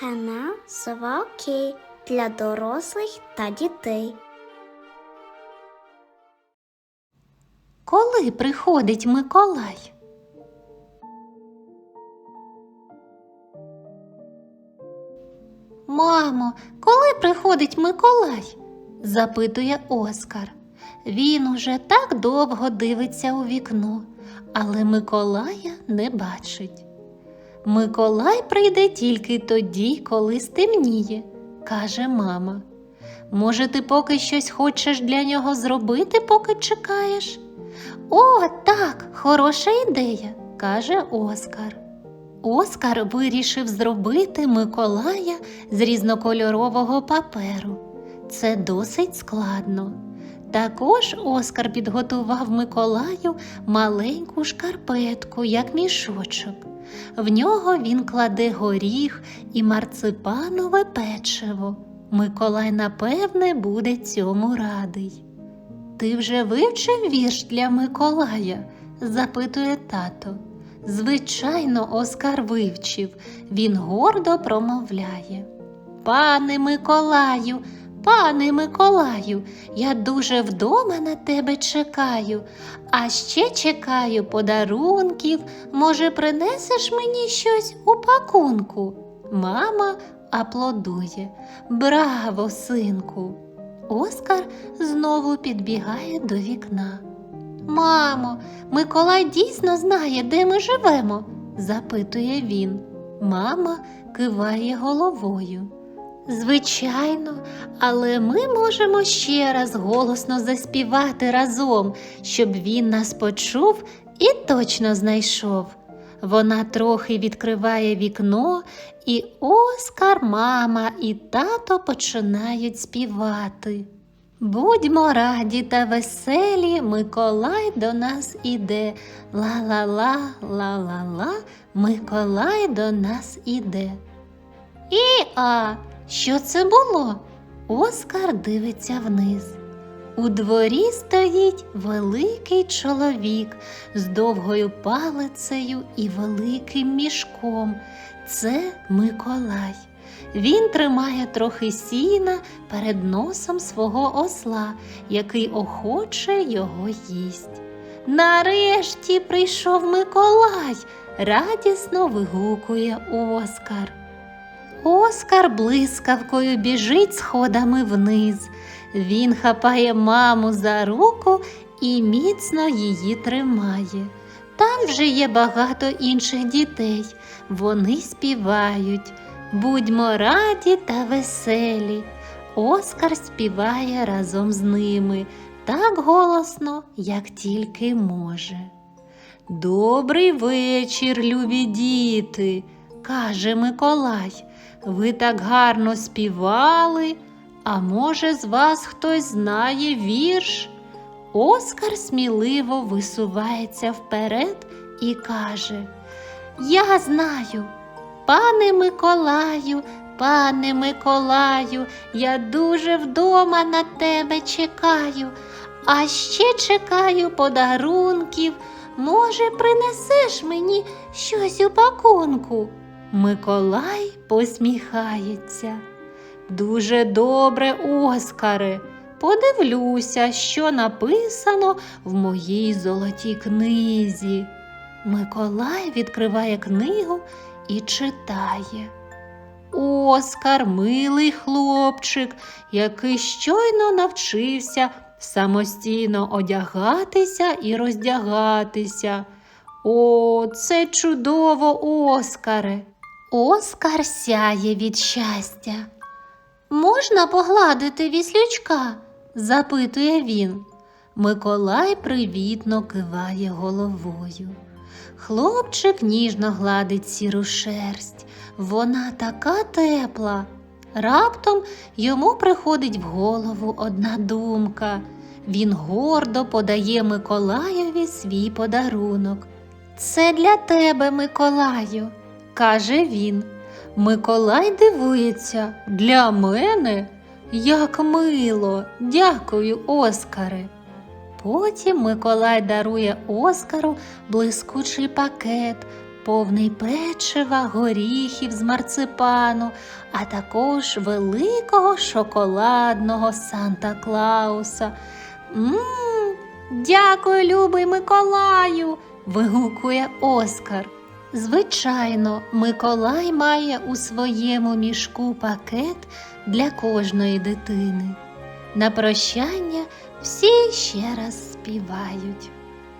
Канал Сова для дорослих та дітей. Коли приходить Миколай? Мамо, коли приходить Миколай? запитує Оскар. Він уже так довго дивиться у вікно, але Миколая не бачить. Миколай прийде тільки тоді, коли стемніє, каже мама. Може, ти поки щось хочеш для нього зробити, поки чекаєш? О, так, хороша ідея, каже Оскар. Оскар вирішив зробити Миколая з різнокольорового паперу. Це досить складно. Також Оскар підготував Миколаю маленьку шкарпетку, як мішочок. В нього він кладе горіх і марципанове печиво. Миколай, напевне, буде цьому радий. Ти вже вивчив вірш для Миколая? запитує тато. Звичайно, Оскар вивчив. Він гордо промовляє. Пане Миколаю, пане Миколаю, я дуже вдома на тебе чекаю, а ще чекаю подарунків. Може, принесеш мені щось у пакунку? Мама аплодує. Браво, синку! Оскар знову підбігає до вікна. Мамо, Миколай дійсно знає, де ми живемо? запитує він. Мама киває головою. Звичайно, але ми можемо ще раз голосно заспівати разом, щоб він нас почув і точно знайшов. Вона трохи відкриває вікно, і Оскар, мама і тато починають співати. Будьмо раді та веселі, Миколай до нас іде. Ла-ла-ла, ла-ла-ла, Миколай до нас іде. І а, що це було? Оскар дивиться вниз. У дворі стоїть великий чоловік з довгою палицею і великим мішком. Це Миколай. Він тримає трохи сіна перед носом свого осла, який охоче його їсть. Нарешті прийшов Миколай, радісно вигукує Оскар. Оскар блискавкою біжить сходами вниз. Він хапає маму за руку і міцно її тримає. Там вже є багато інших дітей. Вони співають. Будьмо раді та веселі. Оскар співає разом з ними так голосно, як тільки може. Добрий вечір, любі діти, каже Миколай. Ви так гарно співали. А може, з вас хтось знає вірш? Оскар сміливо висувається вперед і каже: Я знаю, пане Миколаю, пане Миколаю, я дуже вдома на тебе чекаю, а ще чекаю подарунків. Може, принесеш мені щось у пакунку? Миколай посміхається. Дуже добре, Оскаре. Подивлюся, що написано в моїй золотій книзі. Миколай відкриває книгу і читає. Оскар, милий хлопчик, який щойно навчився самостійно одягатися і роздягатися. О, це чудово, Оскаре. Оскар сяє від щастя. Можна погладити віслючка? запитує він. Миколай привітно киває головою. Хлопчик ніжно гладить сіру шерсть. Вона така тепла. Раптом йому приходить в голову одна думка. Він гордо подає Миколаєві свій подарунок. Це для тебе, Миколаю, каже він. Миколай дивується, для мене? Як мило, дякую, Оскаре. Потім Миколай дарує Оскару блискучий пакет, повний печива, горіхів з марципану, а також великого шоколадного Санта Клауса. Мм, дякую, любий Миколаю. вигукує Оскар. Звичайно, Миколай має у своєму мішку пакет для кожної дитини. На прощання всі ще раз співають.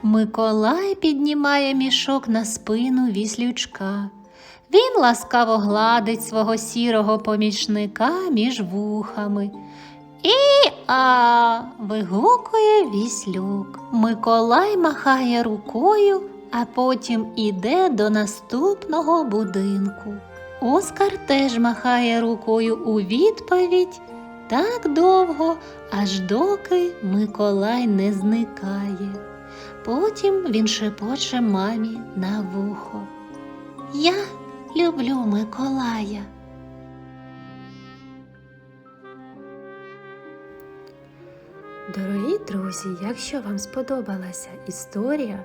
Миколай піднімає мішок на спину віслючка. Він ласкаво гладить свого сірого помічника між вухами. І а вигукує віслюк. Миколай махає рукою, а потім іде до наступного будинку. Оскар теж махає рукою у відповідь так довго, аж доки Миколай не зникає. Потім він шепоче мамі на вухо. Я люблю Миколая. Дорогі друзі, якщо вам сподобалася історія,